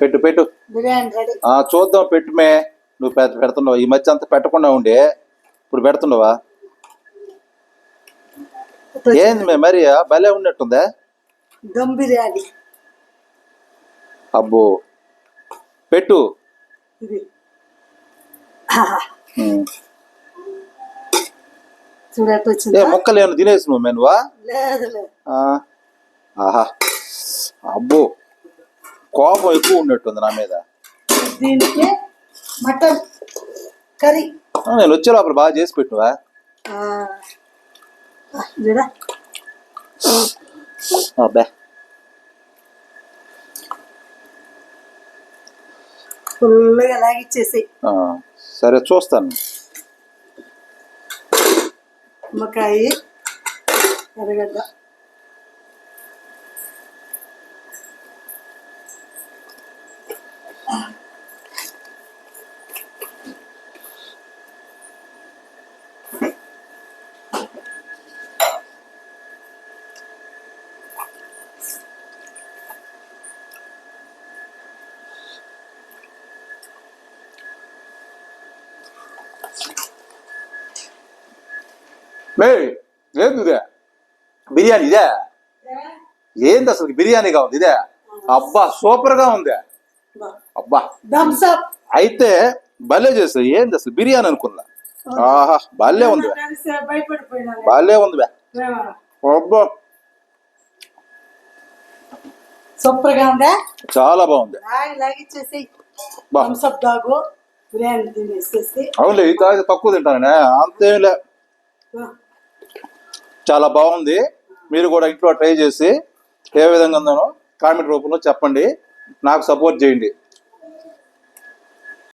పెట్టు పెట్టు. చూద్దాం పెట్టుమే. నువ్వు పెడుతున్నావు? ఈ మధ్య అంత పెట్టకుండా ఉండే. ఇప్పుడు పెడుతున్నావా? ఏంది మే మరి భలే ఉన్నట్టుందా. దమ్ బిర్యానీ. అబ్బో. పెట్టు. ఇది. ఉమ్. చూడట్టు ఏ వచ్చిందా? ముక్కలు ఏమైనా తినేసి నువ్వు? మెనువా ఆహా. కోపం ఎక్కువ ఉన్నట్టుంది నా మీద. దీనికి? Mutton curry. నేను వచ్చే లోపల బాగా చేసి పెట్టువా ఆ, ఆ, చూడ. అబ్బే ఫుల్గా లాగిచ్చేసి. ఆ, సరే చూస్తాను. నిమ్మకాయ ఎర్రగడ్డ. మే ఏంది ఇదే. బిర్యానీ ఇదే? ఏంది అసలు బిర్యానీగా ఉంది ఇదే? అబ్బా సూపర్గా ఉంది. అబ్బా. అయితే భలే చేస్తావు ఏంది అసలు బిర్యానీ అనుకున్నా? ఆహా భలే ఉంది. భలే ఉంది బే. అబ్బా. సూపర్గా ఉందా? చాలా బాగుంది. లాగి లాగిచ్చేసి బా. థమ్స్ అప్ దాగు బిర్యానీ తినేసేసి అవునులే ఈ తాగితే తక్కువ తింటానే అంతేంలే చాలా బాగుంది. మీరు కూడా ఇంట్లో ట్రై చేసి ఏ విధంగా ఉందనో కామెంట్ రూపంలో చెప్పండి. నాకు సపోర్ట్ చేయండి.